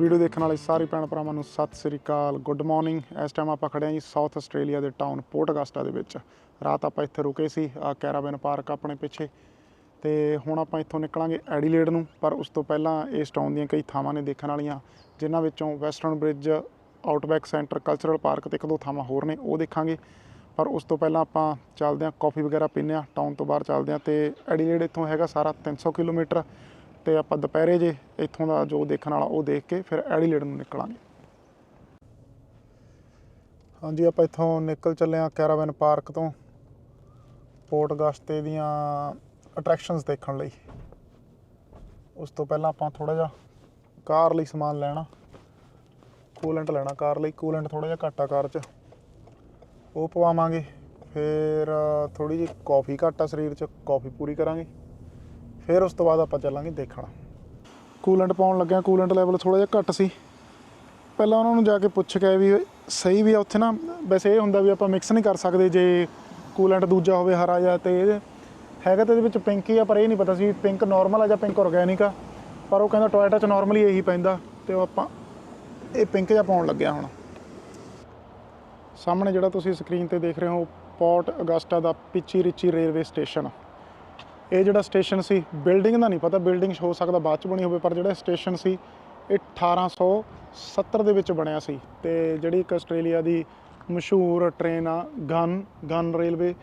Video ਦੇਖਣ ਵਾਲੇ ਸਾਰੇ ਭੈਣ ਭਰਾਵਾਂ ਨੂੰ ਸਤਿ ਸ੍ਰੀ ਅਕਾਲ ਗੁੱਡ ਮਾਰਨਿੰਗ ਇਸ ਟਾਈਮ ਆਪਾਂ ਖੜੇ ਹਾਂ ਜੀ ਸਾਊਥ ਆਸਟ੍ਰੇਲੀਆ ਦੇ ਟਾਊਨ ਪੋਰਟ ਅਗਸਟਾ ਦੇ ਵਿੱਚ। ਰਾਤ ਆਪਾਂ ਇੱਥੇ ਰੁਕੇ ਸੀ ਆ ਕੈਰਾਵਨ ਪਾਰਕ ਆਪਣੇ ਪਿੱਛੇ। ਤੇ ਹੁਣ ਆਪਾਂ ਇੱਥੋਂ ਨਿਕਲਾਂਗੇ ਐਡੀਲੇਡ ਨੂੰ, ਪਰ ਉਸ ਤੋਂ ਪਹਿਲਾਂ ਇਸ ਟਾਊਨ ਦੀਆਂ ਕਈ ਥਾਵਾਂ ਨੇ ਦੇਖਣ ਵਾਲੀਆਂ, ਜਿਨ੍ਹਾਂ ਵਿੱਚੋਂ western bridge outback centre cultural park ਤੇ ਇੱਕ ਦੋ ਥਾਵਾਂ ਹੋਰ ਨੇ, ਉਹ ਦੇਖਾਂਗੇ। ਪਰ ਉਸ ਤੋਂ ਪਹਿਲਾਂ ਆਪਾਂ ਚੱਲਦੇ ਹਾਂ ਕਾਫੀ ਵਗੈਰਾ ਪੀਂਦੇ ਹਾਂ ਟਾਊਨ ਤੋਂ ਬਾਹਰ ਚੱਲਦੇ ਹਾਂ ਤੇ ਐਡੀਲੇਡ ਇੱਥੋਂ ਹੈਗਾ ਸਾਰਾ 300 ਕਿਲੋਮੀਟਰ। ਤੇ ਆਪਾਂ ਦੁਪਹਿਰੇ ਜੇ ਇੱਥੋਂ ਦਾ ਜੋ ਦੇਖਣ ਵਾਲਾ ਉਹ ਦੇਖ ਕੇ ਫਿਰ ਐਡੀਲੇਡ ਨੂੰ ਨਿਕਲਾਂਗੇ। ਹਾਂਜੀ, ਆਪਾਂ ਇੱਥੋਂ ਨਿਕਲ ਚੱਲੇ ਹਾਂ ਕੈਰਾਵਨ ਪਾਰਕ ਤੋਂ ਪੋਰਟ ਅਗਸਟੇ ਦੀਆਂ ਅਟਰੈਕਸ਼ਨਸ ਦੇਖਣ ਲਈ। ਉਸ ਤੋਂ ਪਹਿਲਾਂ ਆਪਾਂ ਥੋੜਾ ਜਿਹਾ ਕਾਰ ਲਈ ਸਮਾਨ ਲੈਣਾ, ਕੂਲੈਂਟ ਲੈਣਾ ਕਾਰ ਲਈ। ਕੂਲੈਂਟ ਥੋੜਾ ਜਿਹਾ ਘੱਟ ਆ ਕਾਰ 'ਚ। ਉਹ ਪਵਾਵਾਂਗੇ, ਫਿਰ ਥੋੜੀ ਜਿਹੀ ਕਾਫੀ ਘੱਟ ਆ ਸਰੀਰ 'ਚ, ਕਾਫੀ ਪੂਰੀ ਕਰਾਂਗੇ। ਫਿਰ ਉਸ ਤੋਂ ਬਾਅਦ ਆਪਾਂ ਚੱਲਾਂਗੇ ਦੇਖਣ। ਕੂਲੈਂਟ ਪਾਉਣ ਲੱਗਿਆ ਕੂਲੈਂਟ ਲੈਵਲ ਥੋੜਾ ਜਿਹਾ ਘੱਟ ਸੀ। ਪਹਿਲਾਂ ਉਹਨਾਂ ਨੂੰ ਜਾ ਕੇ ਪੁੱਛ ਕੇ ਵੀ ਸਹੀ ਵੀ ਆ, ਉੱਥੇ ਨਾ ਵੈਸੇ ਇਹ ਹੁੰਦਾ ਵੀ ਆਪਾਂ ਮਿਕਸ ਨਹੀਂ ਕਰ ਸਕਦੇ ਜੇ ਕੂਲੈਂਟ ਦੂਜਾ ਹੋਵੇ ਹਰਾ ਜਾਂ ਤੇ ਇਹ ਹੈਗਾ ਤਾਂ ਇਹਦੇ ਵਿੱਚ ਪਿੰਕ ਹੀ ਆ, ਪਰ ਇਹ ਨਹੀਂ ਪਤਾ ਸੀ ਪਿੰਕ ਨਾਰਮਲ ਆ ਜਾਂ ਪਿੰਕ ਆਰਗੈਨਿਕ ਆ। ਪਰ ਉਹ ਕਹਿੰਦਾ ਟੋਇਟਾ 'ਚ ਨਾਰਮਲੀ ਇਹੀ ਪੈਂਦਾ ਤੇ ਉਹ ਆਪਾਂ ਇਹ ਪਿੰਕ ਜਿਹਾ ਪਾਉਣ ਲੱਗਿਆ ਹੁਣ। ਸਾਹਮਣੇ ਜਿਹੜਾ ਤੁਸੀਂ ਸਕਰੀਨ ਤੇ ਦੇਖ ਰਹੇ ਹੋ ਪੋਰਟ ਅਗਸਟਾ ਦਾ ਪਿੱਚੀ ਰਿਚੀ ਰੇਲਵੇ ਸਟੇਸ਼ਨ ਇਹ ਜਿਹੜਾ ਸਟੇਸ਼ਨ ਸੀ, ਬਿਲਡਿੰਗ ਦਾ ਨਹੀਂ ਪਤਾ, ਬਿਲਡਿੰਗ ਹੋ ਸਕਦਾ ਬਾਅਦ ਚ ਬਣੀ ਹੋਵੇ, ਪਰ ਜਿਹੜਾ ਸਟੇਸ਼ਨ ਸੀ, ਇਹ 1870 ਦੇ ਵਿੱਚ ਬਣਿਆ ਸੀ। ਤੇ ਜਿਹੜੀ ਇੱਕ ਆਸਟ੍ਰੇਲੀਆ ਦੀ ਮਸ਼ਹੂਰ ਟ੍ਰੇਨ ਆ, ਗਨ ਗਨ ਰੇਲਵੇ,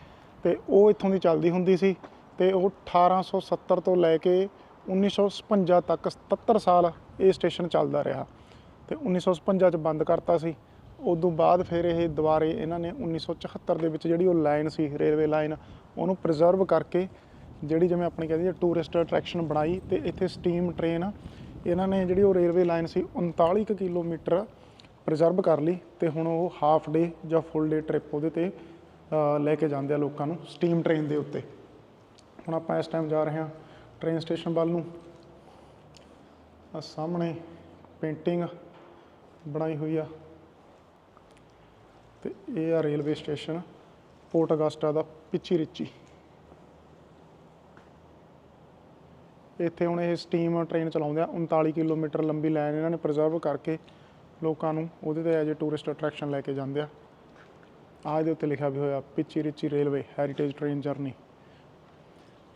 ਤੇ ਉਹ ਇੱਥੋਂ ਦੀ ਚੱਲਦੀ ਹੁੰਦੀ ਸੀ। ਤੇ ਉਹ 1870 ਤੋਂ ਲੈ ਕੇ 1956 ਤੱਕ 77 ਸਾਲ ਇਹ ਸਟੇਸ਼ਨ ਚੱਲਦਾ ਰਿਹਾ। ਤੇ 1956 ਚ ਬੰਦ ਕਰਤਾ ਸੀ। ਉਦੋਂ ਬਾਅਦ ਫਿਰ ਇਹ ਦੁਬਾਰੇ ਇਹਨਾਂ ਨੇ 1974 ਦੇ ਵਿੱਚ ਜਿਹੜੀ ਉਹ ਲਾਈਨ ਸੀ, ਰੇਲਵੇ ਲਾਈਨ, ਉਹਨੂੰ ਪ੍ਰੀਜ਼ਰਵ ਕਰਕੇ ਜਿਹੜੀ ਜਿਵੇਂ ਆਪਣੀ ਕਹਿੰਦੇ ਟੂਰਿਸਟ ਅਟਰੈਕਸ਼ਨ ਬਣਾਈ ਤੇ ਇੱਥੇ ਸਟੀਮ ਟ੍ਰੇਨ ਇਹਨਾਂ ਨੇ ਜਿਹੜੀ ਉਹ ਰੇਲਵੇ ਲਾਈਨ ਸੀ 39 ਕੁ ਕਿਲੋਮੀਟਰ ਪ੍ਰੀਜ਼ਰਵ ਕਰ ਲਈ ਤੇ ਹੁਣ ਉਹ ਹਾਫ ਡੇ ਜਾਂ ਫੁੱਲ ਡੇ ਟ੍ਰਿਪ ਉਹਦੇ ਤੇ ਲੈ ਕੇ ਜਾਂਦੇ ਆ ਲੋਕਾਂ ਨੂੰ ਸਟੀਮ ਟ੍ਰੇਨ ਦੇ ਉੱਤੇ। ਹੁਣ ਆਪਾਂ ਇਸ ਟਾਈਮ ਜਾ ਰਹੇ ਹਾਂ ਟ੍ਰੇਨ ਸਟੇਸ਼ਨ ਵੱਲ ਨੂੰ। ਆ ਸਾਹਮਣੇ ਪੇਂਟਿੰਗ ਬਣਾਈ ਹੋਈ ਆ। ਤੇ ਇਹ ਆ ਰੇਲਵੇ ਸਟੇਸ਼ਨ ਪੋਰਟ ਅਗਸਟਾ ਦਾ ਪਿੱਚੀ ਰਿਚੀ। ਇੱਥੇ ਹੁਣ ਇਹ ਸਟੀਮ ਟ੍ਰੇਨ ਚਲਾਉਂਦੇ ਆ 39 ਕਿਲੋਮੀਟਰ ਲੰਬੀ ਲਾਈਨ ਇਹਨਾਂ ਨੇ ਪ੍ਰੀਜ਼ਰਵ ਕਰਕੇ ਲੋਕਾਂ ਨੂੰ ਉਹਦੇ ਤੇ ਐਜ ਟੂਰਿਸਟ ਅਟਰੈਕਸ਼ਨ ਲੈ ਕੇ ਜਾਂਦੇ ਆ। ਆਹ ਇਹਦੇ ਉੱਤੇ ਲਿਖਿਆ ਵੀ ਹੋਇਆ, Pichi Richi railway heritage train journey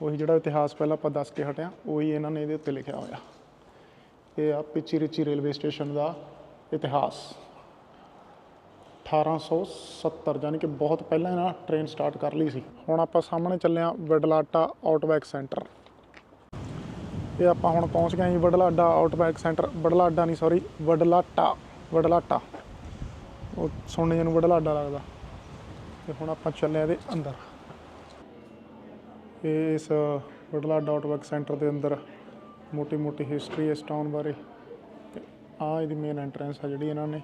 ਉਹੀ ਜਿਹੜਾ ਇਤਿਹਾਸ ਪਹਿਲਾਂ ਆਪਾਂ ਦੱਸ ਕੇ ਹਟਿਆ ਉਹੀ ਇਹਨਾਂ ਨੇ ਇਹਦੇ ਉੱਤੇ ਲਿਖਿਆ ਹੋਇਆ। ਇਹ ਆ ਪਿੱਚੀ ਰਿਚੀ ਰੇਲਵੇ ਸਟੇਸ਼ਨ ਦਾ ਇਤਿਹਾਸ। 1870 ਯਾਨੀ ਕਿ ਬਹੁਤ ਪਹਿਲਾਂ ਇਹਨਾਂ ਟ੍ਰੇਨ ਸਟਾਰਟ ਕਰ ਲਈ ਸੀ। ਹੁਣ ਆਪਾਂ ਸਾਹਮਣੇ ਚੱਲੇ ਆ ਵਡਲਾਟਾ ਆਊਟਬੈਕ ਸੈਂਟਰ ਇਹ ਆਪਾਂ ਹੁਣ ਪਹੁੰਚ ਗਏ ਜੀ ਵਡਲਾਡਾ ਆਊਟਬੈਕ ਸੈਂਟਰ। ਵਡਲਾਡਾ ਨਹੀਂ ਸੌਰੀ ਵਡਲਾਟਾ ਵਡਲਾਟਾ। ਉਹ ਸੁਣਨੇ ਜਿਹਨੂੰ ਵਡਲਾਡਾ ਲੱਗਦਾ। ਤੇ ਹੁਣ ਆਪਾਂ ਚੱਲੇ ਆ ਇਹਦੇ ਅੰਦਰ। ਇਹ ਇਸ ਵਡਲਾਡਾ ਆਊਟਬੈਕ ਸੈਂਟਰ ਦੇ ਅੰਦਰ ਮੋਟੀ ਮੋਟੀ ਹਿਸਟਰੀ ਇਸ ਟਾਊਨ ਬਾਰੇ। ਤੇ ਆ ਇਹਦੀ ਮੇਨ ਐਂਟਰੈਂਸ ਆ ਜਿਹੜੀ ਇਹਨਾਂ ਨੇ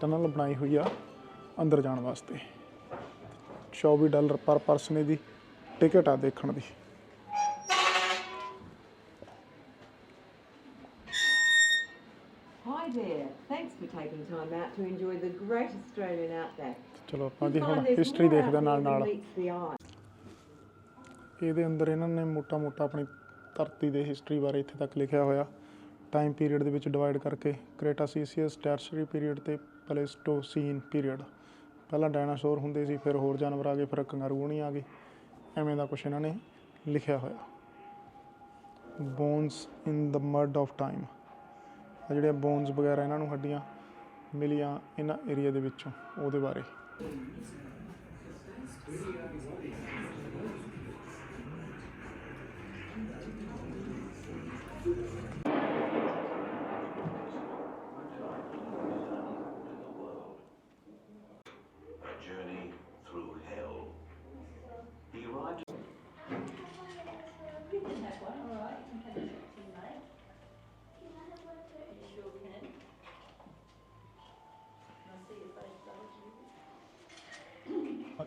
ਟਨਲ ਬਣਾਈ ਹੋਈ ਆ ਅੰਦਰ ਜਾਣ ਵਾਸਤੇ। 24 ਡਾਲਰ ਪਰ ਪਰਸਨ ਇਹਦੀ ਟਿਕਟ ਆ ਦੇਖਣ ਦੀ। ਚਲੋ ਆਪਾਂ ਦੀ ਹੁਣ ਹਿਸਟਰੀ ਦੇਖਦੇ ਨਾਲ ਨਾਲ. ਇਹਦੇ ਅੰਦਰ ਇਹਨਾਂ ਨੇ ਮੋਟਾ ਮੋਟਾ ਆਪਣੀ ਧਰਤੀ ਦੇ ਹਿਸਟਰੀ ਬਾਰੇ ਇੱਥੇ ਤੱਕ ਲਿਖਿਆ ਹੋਇਆ। ਟਾਈਮ ਪੀਰੀਅਡ ਦੇ ਵਿੱਚ ਡਿਵਾਈਡ ਕਰਕੇ ਕ੍ਰੇਟਾਸੀਸੀਅਸ ਟੈਰਸ਼ਰੀ ਪੀਰੀਅਡ ਤੇ ਪਲੇਸਟੋਸੀਨ ਪੀਰੀਅਡ ਪਹਿਲਾਂ ਡਾਇਨਾਸੌਰ ਹੁੰਦੇ ਸੀ ਫਿਰ ਹੋਰ ਜਾਨਵਰ ਆ ਗਏ ਫਿਰ ਕੰਗਾਰੂ ਨਹੀਂ ਆ ਗਏ। ਐਵੇਂ ਦਾ ਕੁਝ ਇਹਨਾਂ ਨੇ ਲਿਖਿਆ ਹੋਇਆ। Bones in the mud of time ਆ ਜਿਹੜੇ ਬੋਨਸ ਵਗੈਰਾ ਇਹਨਾਂ ਨੂੰ ਹੱਡੀਆਂ ਮਿਲੀਆਂ ਇਹਨਾਂ ਏਰੀਆ ਦੇ ਵਿੱਚੋਂ ਉਹਦੇ ਬਾਰੇ।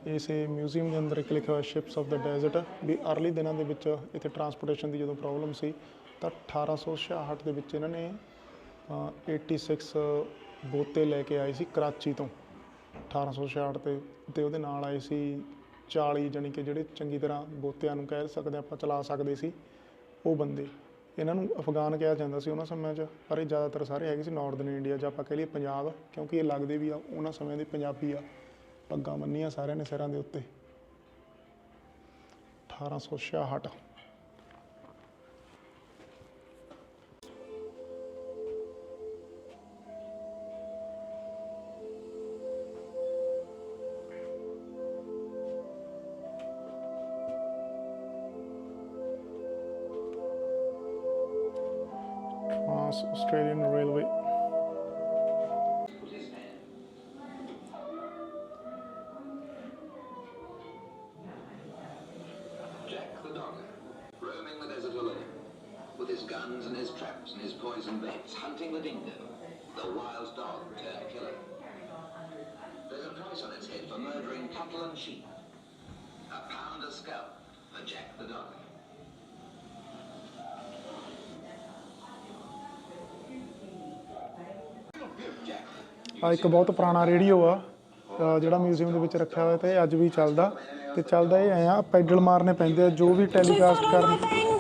ਇਸੇ ਮਿਊਜ਼ੀਅਮ ਦੇ ਅੰਦਰ ਇੱਕ ਲਿਖਿਆ ਹੋਇਆ ਸ਼ਿਪਸ ਆਫ ਦਾ ਡੈਜ਼ਰਟ ਵੀ ਅਰਲੀ ਦਿਨਾਂ ਦੇ ਵਿੱਚ ਇੱਥੇ ਟਰਾਂਸਪੋਰਟੇਸ਼ਨ ਦੀ ਜਦੋਂ ਪ੍ਰੋਬਲਮ ਸੀ ਤਾਂ 1866 ਦੇ ਵਿੱਚ ਇਹਨਾਂ ਨੇ ਅ, 86 ਬੋਤੇ ਲੈ ਕੇ ਆਏ ਸੀ ਕਰਾਚੀ ਤੋਂ। 1866 ਤੇ ਤੇ ਉਹਦੇ ਨਾਲ ਆਏ ਸੀ 40 ਜਾਣੀ ਕਿ ਜਿਹੜੇ ਚੰਗੀ ਤਰ੍ਹਾਂ ਬੋਤਿਆਂ ਨੂੰ ਕਹਿ ਸਕਦੇ ਆਪਾਂ ਚਲਾ ਸਕਦੇ ਸੀ ਉਹ ਬੰਦੇ। ਇਹਨਾਂ ਨੂੰ ਅਫਗਾਨ ਕਿਹਾ ਜਾਂਦਾ ਸੀ ਉਹਨਾਂ ਸਮਿਆਂ 'ਚ ਪਰ ਇਹ ਜ਼ਿਆਦਾਤਰ ਸਾਰੇ ਹੈਗੇ ਸੀ ਨਾਰਥਰਨ ਇੰਡੀਆ ਜਾਂ ਆਪਾਂ ਕਹਿ ਲਈਏ ਪੰਜਾਬ ਕਿਉਂਕਿ ਇਹ ਲੱਗਦੇ ਵੀ ਆ ਉਹਨਾਂ ਸਮਿਆਂ ਦੇ ਪੰਜਾਬੀ ਆ। ਪੱਗਾਂ ਬੰਨੀਆਂ ਸਾਰਿਆਂ ਨੇ ਸਿਰਾਂ ਦੇ ਉੱਤੇ। 1866 with his guns and his traps and his poison baits, hunting the dingo, the wild dog turned killer. There's a price on its head for murdering cattle and sheep. A pound a scalp for Jack the Dogger. Jack, ਆ ਇੱਕ ਬਹੁਤ ਪੁਰਾਣਾ radio ਆ ਅ, ਜਿਹੜਾ museum ਦੇ ਵਿੱਚ ਰੱਖਿਆ ਹੋਇਆ ਤੇ ਇਹ ਅੱਜ ਵੀ ਚੱਲਦਾ ਤੇ ਚੱਲਦਾ ਇਹ ਐਂ ਆ ਪੈਡਲ ਮਾਰਨੇ ਪੈਂਦੇ ਆ ਜੋ ਵੀ ਟੈਲੀਕਾਸਟ Follow ਕਰਨ my Bangalore man.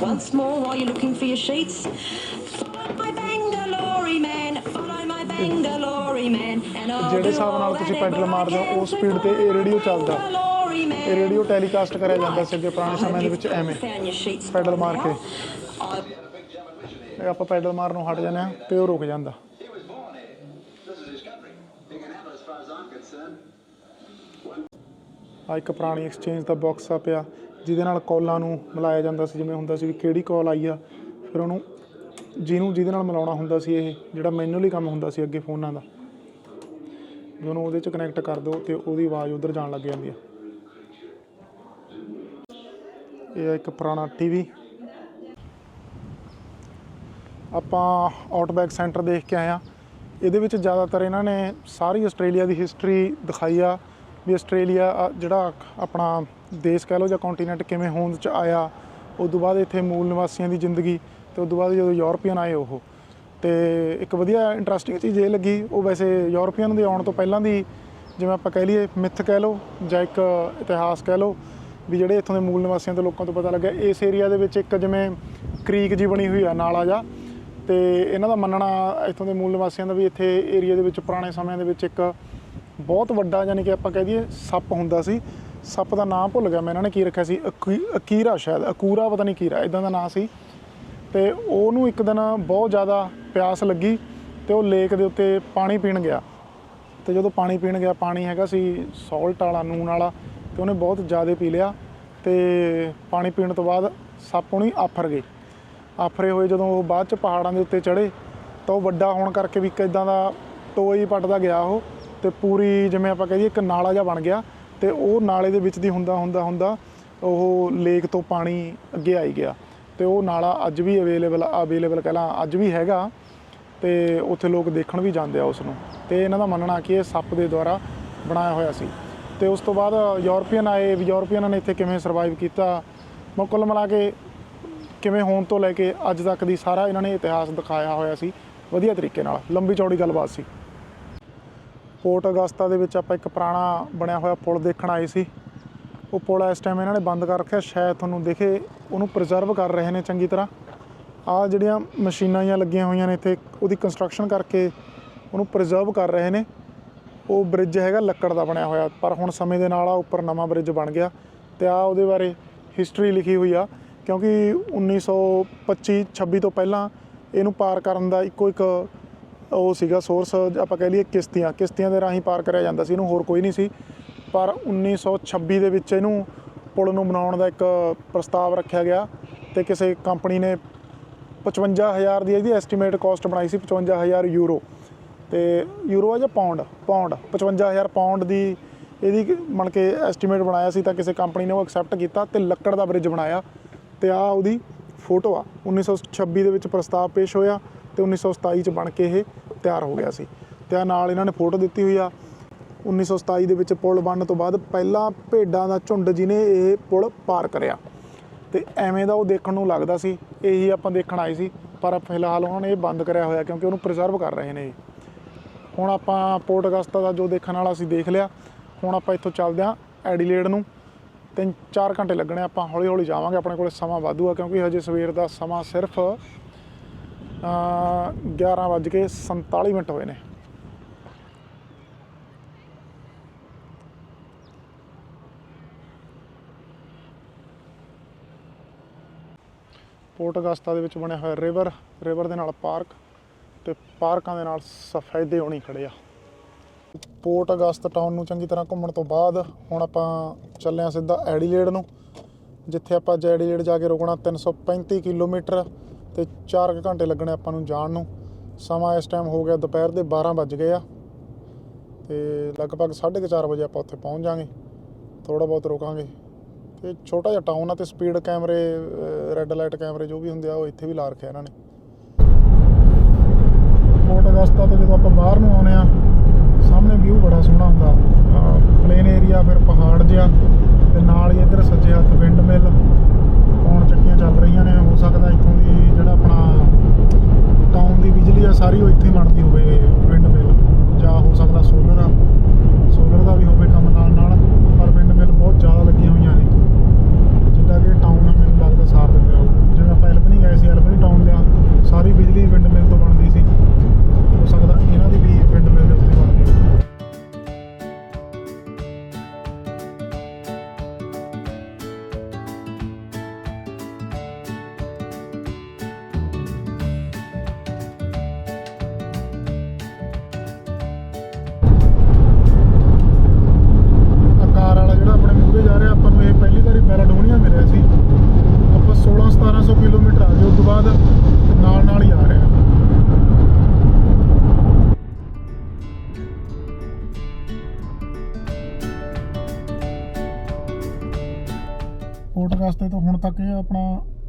Once more, while you're looking for your sheets, follow my Bangalore man. Follow my Bangalore man. And I'll ਜਿਹੜੇ ਹਿਸਾਬ all ਨਾਲ that ਤੁਸੀਂ ever ਪੈਡਲ ਮਾਰਦੇ ਹੋ ਉਸ ਸਪੀਡ ਤੇ ਇਹ ਰੇਡੀਓ ਚੱਲਦਾ ਇਹ. ਰੇਡੀਓ ਟੈਲੀਕਾਸਟ ਕਰਿਆ ਜਾਂਦਾ ਸੀ ਅੱਗੇ ਪੁਰਾਣੇ ਸਮੇਂ ਦੇ ਵਿੱਚ ਐਵੇਂ ਪੈਡਲ ਮਾਰ. ਕੇ ਇਹ ਆਪਾਂ ਪੈਡਲ ਮਾਰਨੋਂ ਹਟ ਜਾਂਦੇ ਆ ਤੇ ਉਹ ਰੁਕ ਜਾਂਦਾ. ਆ ਇੱਕ ਪੁਰਾਣੀ ਐਕਸਚੇਂਜ ਦਾ ਬਾਕਸ ਆ ਪਿਆ ਜਿਹਦੇ ਨਾਲ ਕਾਲਾਂ ਨੂੰ ਮਿਲਾਇਆ ਜਾਂਦਾ ਸੀ, ਜਿਵੇਂ ਹੁੰਦਾ ਸੀ ਵੀ ਕਿਹੜੀ ਕਾਲ ਆਈ ਆ, ਫਿਰ ਉਹਨੂੰ ਜਿਹਨੂੰ, ਜਿਹਦੇ ਨਾਲ ਮਿਲਾਉਣਾ ਹੁੰਦਾ ਸੀ ਇਹ, ਜਿਹੜਾ ਮੈਨੂਅਲੀ ਕੰਮ ਹੁੰਦਾ ਸੀ ਅੱਗੇ ਫੋਨਾਂ ਦਾ ਵੀ ਉਹਨੂੰ ਉਹਦੇ ਚ ਕਨੈਕਟ ਕਰ ਦਿਓ ਤੇ ਉਹਦੀ ਆਵਾਜ਼ ਉਧਰ ਜਾਣ ਲੱਗ ਜਾਂਦੀ ਆ। ਇਹ ਆ ਇੱਕ ਪੁਰਾਣਾ ਟੀਵੀ ਆਪਾਂ ਆਊਟਬੈਕ ਸੈਂਟਰ ਦੇਖ ਕੇ ਆਏ ਆ। ਇਹਦੇ ਵਿੱਚ ਜ਼ਿਆਦਾਤਰ ਇਹਨਾਂ ਨੇ ਸਾਰੀ ਆਸਟ੍ਰੇਲੀਆ ਦੀ ਹਿਸਟਰੀ ਦਿਖਾਈ ਆ। ਵੀ ਆਸਟ੍ਰੇਲੀਆ ਜਿਹੜਾ ਆਪਣਾ ਦੇਸ਼ ਕਹਿ ਲਓ ਜਾਂ ਕੰਟੀਨੈਂਟ ਕਿਵੇਂ ਹੋਂਦ ਚ ਆਇਆ ਉਸ ਤੋਂ ਬਾਅਦ ਇੱਥੇ ਮੂਲ ਨਿਵਾਸੀਆਂ ਦੀ ਜ਼ਿੰਦਗੀ ਤੇ ਉਸ ਤੋਂ ਬਾਅਦ ਜਦੋਂ ਯੂਰਪੀਅਨ ਆਏ ਉਹ। ਤੇ ਇੱਕ ਵਧੀਆ ਇੰਟਰਸਟਿੰਗ ਚੀਜ਼ ਇਹ ਲੱਗੀ, ਉਹ ਵੈਸੇ ਯੂਰਪੀਅਨ ਦੇ ਆਉਣ ਤੋਂ ਪਹਿਲਾਂ ਦੀ ਜਿਵੇਂ ਆਪਾਂ ਕਹਿ ਲਈਏ ਮਿੱਥ ਕਹਿ ਲਓ ਜਾਂ ਇੱਕ ਇਤਿਹਾਸ ਕਹਿ ਲਓ ਵੀ ਜਿਹੜੇ ਇੱਥੋਂ ਦੇ ਮੂਲ ਨਿਵਾਸੀਆਂ ਦੇ ਲੋਕਾਂ ਤੋਂ ਪਤਾ ਲੱਗਿਆ, ਇਸ ਏਰੀਆ ਦੇ ਵਿੱਚ ਇੱਕ ਜਿਵੇਂ ਕ੍ਰੀਕ ਜੀ ਬਣੀ ਹੋਈ ਆ, ਨਾਲਾ ਜਾ ਤੇ ਇਹਨਾਂ ਦਾ ਮੰਨਣਾ ਇੱਥੋਂ ਦੇ ਮੂਲ ਨਿਵਾਸੀਆਂ ਦਾ ਵੀ ਇੱਥੇ ਏਰੀਆ ਦੇ ਵਿੱਚ ਪੁਰਾਣੇ ਸਮਿਆਂ ਦੇ ਵਿੱਚ ਇੱਕ ਬਹੁਤ ਵੱਡਾ ਯਾਨੀ ਕਿ ਆਪਾਂ ਕਹਿ ਦਈਏ ਸੱਪ ਹੁੰਦਾ ਸੀ। ਸੱਪ ਦਾ ਨਾਮ ਭੁੱਲ ਗਿਆ ਮੈਂ, ਇਹਨਾਂ ਨੇ ਕੀ ਰੱਖਿਆ ਸੀ? ਅਕੀ- ਅਕੀਰਾ ਸ਼ਾਇਦ, ਅਕੂਰਾ ਪਤਾ ਨਹੀਂ ਕੀਰਾ ਇਦਾਂ ਦਾ ਨਾਮ ਸੀ। ਤੇ ਉਹਨੂੰ ਇੱਕ ਦਿਨ ਬਹੁਤ ਜ਼ਿਆਦਾ ਪਿਆਸ ਲੱਗੀ ਤੇ ਉਹ ਲੇਕ ਦੇ ਉੱਤੇ ਪਾਣੀ ਪੀਣ ਗਿਆ। ਤੇ ਜਦੋਂ ਪਾਣੀ ਪੀਣ ਗਿਆ, ਪਾਣੀ ਹੈਗਾ ਸੀ ਸਾਲਟ ਵਾਲਾ ਨੂਨ ਵਾਲਾ, ਤੇ ਉਹਨੇ ਬਹੁਤ ਜ਼ਿਆਦਾ ਪੀ ਲਿਆ ਤੇ ਪਾਣੀ ਪੀਣ ਤੋਂ ਬਾਅਦ ਸੱਪ ਉਹਨੂੰ ਆਫਰ ਗਏ। ਆਫਰੇ ਹੋਏ ਜਦੋਂ ਉਹ ਬਾਅਦ ਚ ਪਹਾੜਾਂ ਦੇ ਉੱਤੇ ਚੜੇ ਤਾਂ ਉਹ ਵੱਡਾ ਹੋਣ ਕਰਕੇ ਵੀ ਇੱਕ ਕਿਦਾਂ ਦਾ ਟੋਏ ਹੀ ਪੱਟਦਾ ਗਿਆ ਉਹ। ਤੇ ਪੂਰੀ ਜਿਵੇਂ ਆਪਾਂ ਕਹੀਏ ਇੱਕ ਨਾਲਾ ਜਿਹਾ ਬਣ ਗਿਆ ਤੇ ਉਹ ਨਾਲੇ ਦੇ ਵਿੱਚ ਦੀ ਹੁੰਦਾ ਹੁੰਦਾ ਹੁੰਦਾ ਉਹ ਲੇਕ ਤੋਂ ਪਾਣੀ ਅੱਗੇ ਆਈ ਗਿਆ ਤੇ ਉਹ ਨਾਲਾ ਅੱਜ ਵੀ ਅਵੇਲੇਬਲ ਅਵੇਲੇਬਲ ਕਹਿਲਾਂ ਅੱਜ ਵੀ ਹੈਗਾ ਤੇ ਉੱਥੇ ਲੋਕ ਦੇਖਣ ਵੀ ਜਾਂਦੇ ਆ ਉਸ ਨੂੰ ਤੇ ਇਹਨਾਂ ਦਾ ਮੰਨਣਾ ਕਿ ਇਹ ਸੱਪ ਦੇ ਦੁਆਰਾ ਬਣਾਇਆ ਹੋਇਆ ਸੀ। ਤੇ ਉਸ ਤੋਂ ਬਾਅਦ ਯੂਰਪੀਅਨ ਆਏ ਵੀ ਯੂਰਪੀਅਨਾਂ ਨੇ ਇੱਥੇ ਕਿਵੇਂ ਸਰਵਾਈਵ ਕੀਤਾ? ਮੈਂ ਕੁੱਲ ਮਿਲਾ ਕੇ ਕਿਵੇਂ ਹੋਣ ਤੋਂ ਲੈ ਕੇ ਅੱਜ ਤੱਕ ਦੀ ਸਾਰਾ ਇਹਨਾਂ ਨੇ ਇਤਿਹਾਸ ਦਿਖਾਇਆ ਹੋਇਆ ਸੀ। ਵਧੀਆ ਤਰੀਕੇ ਨਾਲ, ਲੰਬੀ ਚੌੜੀ ਗੱਲਬਾਤ ਸੀ। ਪੋਰਟ ਅਗਸਤਾ ਦੇ ਵਿੱਚ ਆਪਾਂ ਇੱਕ ਪੁਰਾਣਾ ਬਣਿਆ ਹੋਇਆ ਪੁਲ ਦੇਖਣ ਆਏ ਸੀ। ਉਹ ਪੁਲ ਇਸ ਟਾਈਮ ਇਹਨਾਂ ਨੇ ਬੰਦ ਕਰ ਰੱਖਿਆ, ਸ਼ਾਇਦ ਤੁਹਾਨੂੰ ਦਿਖੇ, ਉਹਨੂੰ ਪ੍ਰੀਜ਼ਰਵ ਕਰ ਰਹੇ ਨੇ ਚੰਗੀ ਤਰ੍ਹਾਂ। ਆ ਜਿਹੜੀਆਂ ਮਸ਼ੀਨਾਂ ਜਿਹੀਆਂ ਲੱਗੀਆਂ ਹੋਈਆਂ ਨੇ ਇੱਥੇ, ਉਹਦੀ ਕੰਸਟਰਕਸ਼ਨ ਕਰਕੇ ਉਹਨੂੰ ਪ੍ਰੀਜ਼ਰਵ ਕਰ ਰਹੇ ਨੇ। ਉਹ ਬ੍ਰਿਜ ਹੈਗਾ ਲੱਕੜ ਦਾ ਬਣਿਆ ਹੋਇਆ, ਪਰ ਹੁਣ ਸਮੇਂ ਦੇ ਨਾਲ ਆ ਉੱਪਰ ਨਵਾਂ ਬ੍ਰਿਜ ਬਣ ਗਿਆ ਤੇ ਆ ਉਹਦੇ ਬਾਰੇ ਹਿਸਟਰੀ ਲਿਖੀ ਹੋਈ ਆ, ਕਿਉਂਕਿ 1925 26 ਤੋਂ ਪਹਿਲਾਂ ਇਹਨੂੰ ਪਾਰ ਕਰਨ ਦਾ ਇੱਕੋ ਇੱਕ ਉਹ ਸੀਗਾ ਸੋਰਸ ਆਪਾਂ ਕਹਿ ਲਈਏ ਕਿਸ਼ਤੀਆਂ। ਕਿਸ਼ਤੀਆਂ ਦੇ ਰਾਹੀਂ ਪਾਰ ਕਰਿਆ ਜਾਂਦਾ ਸੀ, ਇਹਨੂੰ ਹੋਰ ਕੋਈ ਨਹੀਂ ਸੀ। ਪਰ 1926 ਦੇ ਵਿੱਚ ਇਹਨੂੰ ਪੁਲ ਨੂੰ ਬਣਾਉਣ ਦਾ ਇੱਕ ਪ੍ਰਸਤਾਵ ਰੱਖਿਆ ਗਿਆ ਤੇ ਕਿਸੇ ਕੰਪਨੀ ਨੇ 55000 ਦੀ ਇਹਦੀ ਐਸਟੀਮੇਟ ਕਾਸਟ ਬਣਾਈ ਸੀ 55000 ਯੂਰੋ। ਤੇ ਯੂਰੋ ਆ ਜਾਂ ਪਾਉਂਡ ਪਾਉਂਡ 55000 ਪਾਉਂਡ ਦੀ ਇਹਦੀ ਮਨ ਕੇ ਐਸਟੀਮੇਟ ਬਣਾਇਆ ਸੀ ਤਾਂ ਕਿਸੇ ਕੰਪਨੀ ਨੇ ਉਹ ਐਕਸੈਪਟ ਕੀਤਾ ਤੇ ਲੱਕੜ ਦਾ ਬ੍ਰਿਜ ਬਣਾਇਆ। ਤੇ ਆ ਉਹਦੀ ਫੋਟੋ ਆ। 1926 ਦੇ ਵਿੱਚ ਪ੍ਰਸਤਾਵ ਪੇਸ਼ ਹੋਇਆ। ਤੇ 1927 ਚ ਬਣ ਕੇ ਇਹ ਤਿਆਰ ਹੋ ਗਿਆ ਸੀ। ਤੇ ਨਾਲ ਇਹਨਾਂ ਨੇ ਫੋਟੋ ਦਿੱਤੀ ਹੋਈ ਆ। 1927 ਦੇ ਵਿੱਚ ਪੁਲ ਬਣਨ ਤੋਂ ਬਾਅਦ ਪਹਿਲਾ ਭੇਡਾਂ ਦਾ ਝੁੰਡ ਜਿਹਨੇ ਇਹ ਪੁਲ ਪਾਰ ਕਰਿਆ। ਤੇ ਐਵੇਂ ਦਾ ਉਹ ਦੇਖਣ ਨੂੰ ਲੱਗਦਾ ਸੀ, ਇਹੀ ਆਪਾਂ ਦੇਖਣ ਆਏ ਸੀ, ਪਰ ਫਿਲਹਾਲ ਉਹਨਾਂ ਨੇ ਇਹ ਬੰਦ ਕਰਿਆ ਹੋਇਆ ਕਿਉਂਕਿ ਉਹਨੂੰ ਪ੍ਰੀਜ਼ਰਵ ਕਰ ਰਹੇ ਨੇ ਇਹ। ਹੁਣ ਆਪਾਂ ਪੋਰਟ ਅਗਸਤਾ ਦਾ ਜੋ ਦੇਖਣ ਵਾਲਾ ਅਸੀਂ ਦੇਖ ਲਿਆ, ਹੁਣ ਆਪਾਂ ਇੱਥੋਂ ਚੱਲਦੇ ਹਾਂ ਐਡੀਲੇਡ ਨੂੰ। ਤਿੰਨ ਚਾਰ ਘੰਟੇ ਲੱਗਣੇ ਆਪਾਂ ਹੌਲੀ ਹੌਲੀ ਜਾਵਾਂਗੇ, ਆਪਣੇ ਕੋਲ ਸਮਾਂ ਵਾਧੂ ਆ ਕਿਉਂਕਿ ਹਜੇ ਸਵੇਰ ਦਾ ਸਮਾਂ ਸਿਰਫ ਅ 11 ਵੱਜ ਕੇ 47 ਮਿੰਟ ਹੋਏ ਨੇ। ਪੋਰਟ ਅਗਸਤਾ ਦੇ ਵਿੱਚ ਬਣਿਆ ਹੋਇਆ ਰਿਵਰ ਰਿਵਰ ਦੇ ਨਾਲ ਪਾਰਕ ਤੇ ਪਾਰਕਾਂ ਦੇ ਨਾਲ ਸਫੈਦੇ ਹੋਣੀ ਖੜੇ ਆ। ਪੋਰਟ ਅਗਸਤ ਟਾਊਨ ਨੂੰ ਚੰਗੀ ਤਰ੍ਹਾਂ ਘੁੰਮਣ ਤੋਂ ਬਾਅਦ ਹੁਣ ਆਪਾਂ ਚੱਲੇ ਹਾਂ ਸਿੱਧਾ ਐਡੀਲੇਡ ਨੂੰ, ਜਿੱਥੇ ਆਪਾਂ ਅੱਜ ਐਡੀਲੇਡ ਜਾ ਕੇ ਰੁਕਣਾ 335 ਕਿਲੋਮੀਟਰ ਤੇ 4 ਘੰਟੇ ਲੱਗਣੇ ਆਪਾਂ ਨੂੰ ਜਾਣ ਨੂੰ। ਸਮਾਂ ਇਸ ਟਾਈਮ ਹੋ ਗਿਆ ਦੁਪਹਿਰ ਦੇ 12 ਵੱਜ ਗਏ ਆ। ਤੇ ਲਗਭਗ 4:30 ਵਜੇ ਆਪਾਂ ਉੱਥੇ ਪਹੁੰਚ ਜਾਾਂਗੇ ਥੋੜਾ ਬਹੁਤ ਰੁਕਾਂਗੇ। ਤੇ ਛੋਟਾ ਜਿਹਾ ਟਾਊਨ ਆ ਤੇ ਸਪੀਡ ਕੈਮਰੇ ਰੈੱਡ ਲਾਈਟ ਕੈਮਰੇ ਜੋ ਵੀ ਹੁੰਦੇ ਆ, ਉਹ ਇੱਥੇ ਵੀ ਲਾ ਰੱਖਿਆ ਇਹਨਾਂ ਨੇ। ਪੋਰਟ ਅਗਸਤਾ ਤੋਂ ਜਦੋਂ ਆਪਾਂ ਬਾਹਰ ਨੂੰ ਆਉਨੇ ਆ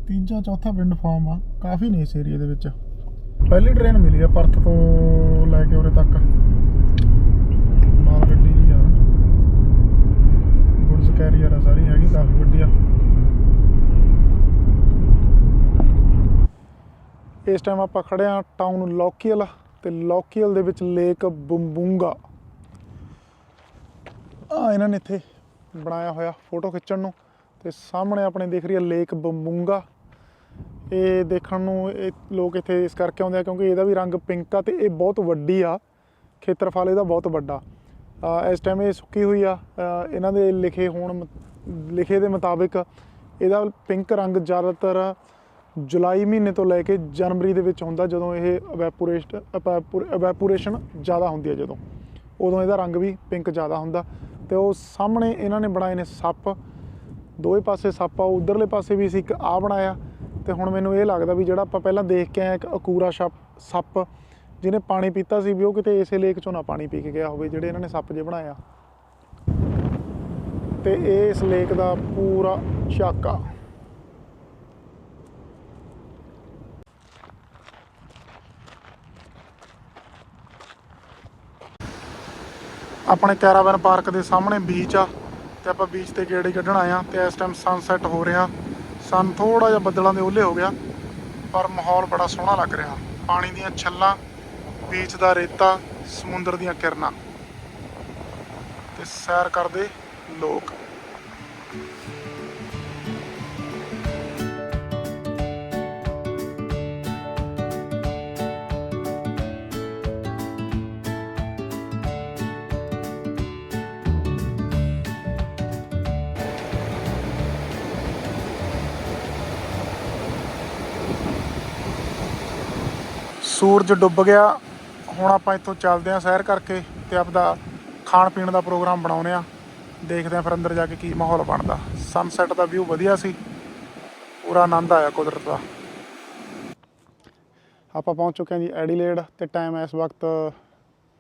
ਤੀਜਾ, ਚੌਥਾ ਵਿੰਡ ਫਾਰਮ ਆ। ਕਾਫੀ ਨੇ ਇਸ ਏਰੀਆ ਦੇ ਵਿੱਚ। ਪਹਿਲੀ ਟ੍ਰੇਨ ਮਿਲੀ ਆ ਪਰਥ ਤੋਂ ਲੈ ਕੇ ਉਰੇ ਤੱਕ। ਮਾਲ ਗੱਡੀ ਜੀ ਆ। ਗੁੱਡਸ ਕੈਰੀਅਰ ਆ, ਸਾਰੀ ਹੈਗੀ, ਕਾਫੀ ਵੱਡੀ ਆ। ਇਸ ਟਾਈਮ ਆਪਾਂ ਖੜੇ ਆ ਟਾਊਨ ਲੋਕੀਅਲ, ਤੇ ਲੋਕੀਅਲ ਦੇ ਵਿੱਚ ਲੇਕ ਬੰਬੂੰਗਾ। ਆ ਇਹਨਾਂ ਨੇ ਇੱਥੇ ਬਣਾਇਆ ਹੋਇਆ ਫੋਟੋ ਖਿੱਚਣ ਨੂੰ। ਤੇ ਸਾਹਮਣੇ ਆਪਣੇ ਦੇਖ ਰਹੀ ਹੈ ਲੇਕ ਬੰਬੂੰਗਾ। ਇਹ ਦੇਖਣ ਨੂੰ ਇਹ ਲੋਕ ਇੱਥੇ ਇਸ ਕਰਕੇ ਆਉਂਦੇ ਆ ਕਿਉਂਕਿ ਇਹਦਾ ਵੀ ਰੰਗ ਪਿੰਕ ਆ ਤੇ ਇਹ ਬਹੁਤ ਵੱਡੀ ਆ। ਖੇਤਰਫਲ ਇਹਦਾ ਬਹੁਤ ਵੱਡਾ। ਇਸ ਟਾਈਮ ਇਹ ਸੁੱਕੀ ਹੋਈ ਆ। ਇਹਨਾਂ ਦੇ ਲਿਖੇ ਹੋਣ ਮ- ਲਿਖੇ ਦੇ ਮੁਤਾਬਿਕ ਇਹਦਾ ਪਿੰਕ ਰੰਗ ਜ਼ਿਆਦਾਤਰ ਜੁਲਾਈ ਮਹੀਨੇ ਤੋਂ ਲੈ ਕੇ ਜਨਵਰੀ ਦੇ ਵਿੱਚ ਹੁੰਦਾ ਜਦੋਂ ਇਹ ਇਵੈਪੋਰੇਸ਼ਨ ਇਵੈਪੋਰੇਸ਼ਨ ਜ਼ਿਆਦਾ ਹੁੰਦੀ ਹੈ ਜਦੋਂ। ਉਦੋਂ ਇਹਦਾ ਰੰਗ ਵੀ ਪਿੰਕ ਜ਼ਿਆਦਾ ਹੁੰਦਾ ਤੇ ਉਹ ਸਾਹਮਣੇ ਇਹਨਾਂ ਨੇ ਬਣਾਏ ਨੇ ਸੱਪ। ਦੋਵੇਂ ਪਾਸੇ ਸੱਪ ਆ, ਉਧਰਲੇ ਪਾਸੇ ਵੀ ਸੀ ਇੱਕ ਆ ਬਣਾਇਆ। ਤੇ ਹੁਣ ਮੈਨੂੰ ਇਹ ਲੱਗਦਾ ਵੀ ਜਿਹੜਾ ਆਪਾਂ ਪਹਿਲਾਂ ਦੇਖ ਕੇ ਆਏ ਇੱਕ ਅਕੂਰਾ ਸੱਪ ਸੱਪ, ਜਿਹਨੇ ਪਾਣੀ ਪੀਤਾ ਸੀ ਵੀ ਉਹ ਕਿਤੇ ਇਸੇ ਲੇਕ ਚੋਂ ਨਾ ਪਾਣੀ ਪੀ ਕੇ ਗਿਆ ਹੋਵੇ, ਜਿਹੜੇ ਇਹਨਾਂ ਨੇ ਸੱਪ ਜੇ ਬਣਾਇਆ। ਤੇ ਇਹ ਇਸ ਲੇਕ ਦਾ ਪੂਰਾ ਚਾਕਾ ਆਪਣੇ ਕੈਰਾਵਨ ਪਾਰਕ ਦੇ ਸਾਹਮਣੇ ਬੀਚ ਆ, ਤੇ ਆਪਾਂ ਬੀਚ ਤੇ ਗੇੜੇ ਕੱਢਣ ਆਏ ਆ ਤੇ ਇਸ ਟਾਈਮ ਸਨਸੈਟ ਹੋ ਰਿਹਾ। ਸਨ ਥੋੜਾ ਜਿਹਾ ਬੱਦਲਾਂ ਦੇ ਓਲੇ ਹੋ ਗਿਆ, ਪਰ ਮਾਹੌਲ ਬੜਾ ਸੋਹਣਾ ਲੱਗ ਰਿਹਾ। ਪਾਣੀ ਦੀਆਂ ਛੱਲਾਂ ਬੀਚ ਦਾ ਰੇਤਾ, ਸਮੁੰਦਰ ਦੀਆਂ ਕਿਰਨਾਂ। ਤੇ ਸੈਰ ਕਰਦੇ ਲੋਕ। ਸੂਰਜ ਡੁੱਬ ਗਿਆ। ਹੁਣ ਆਪਾਂ ਇੱਥੋਂ ਚੱਲਦੇ ਆਂ ਸੈਰ ਕਰਕੇ ਤੇ ਆਪਦਾ ਖਾਣ ਪੀਣ ਦਾ ਪ੍ਰੋਗਰਾਮ ਬਣਾਉਨੇ ਆ ਦੇਖਦੇ ਆਂ ਫਿਰ ਅੰਦਰ ਜਾ ਕੇ ਕੀ ਮਾਹੌਲ ਬਣਦਾ। ਸਨਸੈਟ ਦਾ ਵਿਊ ਵਧੀਆ ਸੀ। ਪੂਰਾ ਆਨੰਦ ਆਇਆ ਕੁਦਰਤ ਦਾ। ਆਪਾਂ ਪਹੁੰਚ ਚੁੱਕੇ ਹਾਂ ਜੀ ਐਡੀਲੇਡ ਤੇ ਟਾਈਮ ਇਸ ਵਕਤ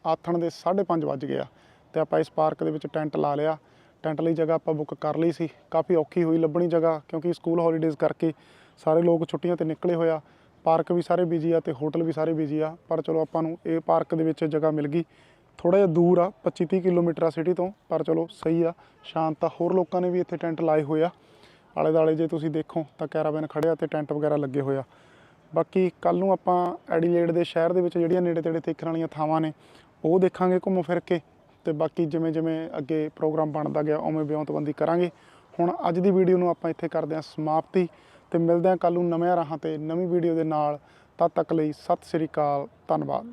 ਆਥਣ ਦੇ 5:30 ਵੱਜ ਗਏ ਆ। ਤੇ ਆਪਾਂ ਇਸ ਪਾਰਕ ਦੇ ਵਿੱਚ ਟੈਂਟ ਲਾ ਲਿਆ। ਟੈਂਟ ਲਈ ਜਗ੍ਹਾ ਆਪਾਂ ਬੁੱਕ ਕਰ ਲਈ ਸੀ। ਕਾਫੀ ਔਖੀ ਹੋਈ ਲੱਭਣੀ ਜਗ੍ਹਾ ਕਿਉਂਕਿ ਸਕੂਲ ਹੌਲੀਡੇਜ਼ ਕਰਕੇ ਸਾਰੇ ਲੋਕ ਛੁੱਟੀਆਂ ਤੇ ਨਿਕਲੇ ਹੋਇਆ ਪਾਰਕ ਵੀ ਸਾਰੇ ਬਿਜ਼ੀ ਆ ਤੇ ਹੋਟਲ ਵੀ ਸਾਰੇ ਬਿਜ਼ੀ ਆ, ਪਰ ਚਲੋ ਆਪਾਂ ਨੂੰ ਇਹ ਪਾਰਕ ਦੇ ਵਿੱਚ ਜਗ੍ਹਾ ਮਿਲ ਗਈ। ਥੋੜਾ ਜਿਹਾ ਦੂਰ ਆ 25 30 ਕਿਲੋਮੀਟਰ ਆ ਸਿਟੀ ਤੋਂ, ਪਰ ਚਲੋ ਸਹੀ ਆ, ਸ਼ਾਂਤ ਆ। ਹੋਰ ਲੋਕਾਂ ਨੇ ਵੀ ਇੱਥੇ ਟੈਂਟ ਲਾਏ ਹੋਏ ਆ। ਆਲੇ ਦਾਲੇ ਜੇ ਤੁਸੀਂ ਦੇਖੋ ਤਾਂ ਕੈਰਾਵੈਨ ਖੜਿਆ ਤੇ ਟੈਂਟ ਵਗੈਰਾ ਲੱਗੇ ਹੋਏ ਆ। ਬਾਕੀ ਕੱਲ ਨੂੰ ਆਪਾਂ ਐਡੀਲੇਡ ਦੇ ਸ਼ਹਿਰ ਦੇ ਵਿੱਚ ਜਿਹੜੀਆਂ ਨੇੜੇ ਤੇੜੇ ਦੇਖਣ ਵਾਲੀਆਂ ਥਾਵਾਂ ਨੇ, ਉਹ ਦੇਖਾਂਗੇ ਘੁੰਮ ਫਿਰ ਕੇ। ਤੇ ਬਾਕੀ ਜਿਵੇਂ ਜਿਵੇਂ ਅੱਗੇ ਪ੍ਰੋਗਰਾਮ ਬਣਦਾ ਗਿਆ, ਉਵੇਂ ਵਿਉਂਤਬੰਦੀ ਕਰਾਂਗੇ। ਹੁਣ ਅੱਜ ਦੀ ਵੀਡੀਓ ਨੂੰ ਆਪਾਂ ਇੱਥੇ ਕਰਦੇ ਹਾਂ ਸਮਾਪਤੀ। ਤੇ ਮਿਲਦੇ ਹਾਂ ਕੱਲ ਨੂੰ ਨਵੇਂ ਰਾਹਾਂ ਤੇ ਨਵੀਂ ਵੀਡੀਓ ਦੇ ਨਾਲ। ਤਦ ਤੱਕ ਲਈ ਸਤਿ ਸ੍ਰੀ ਅਕਾਲ, ਧੰਨਵਾਦ।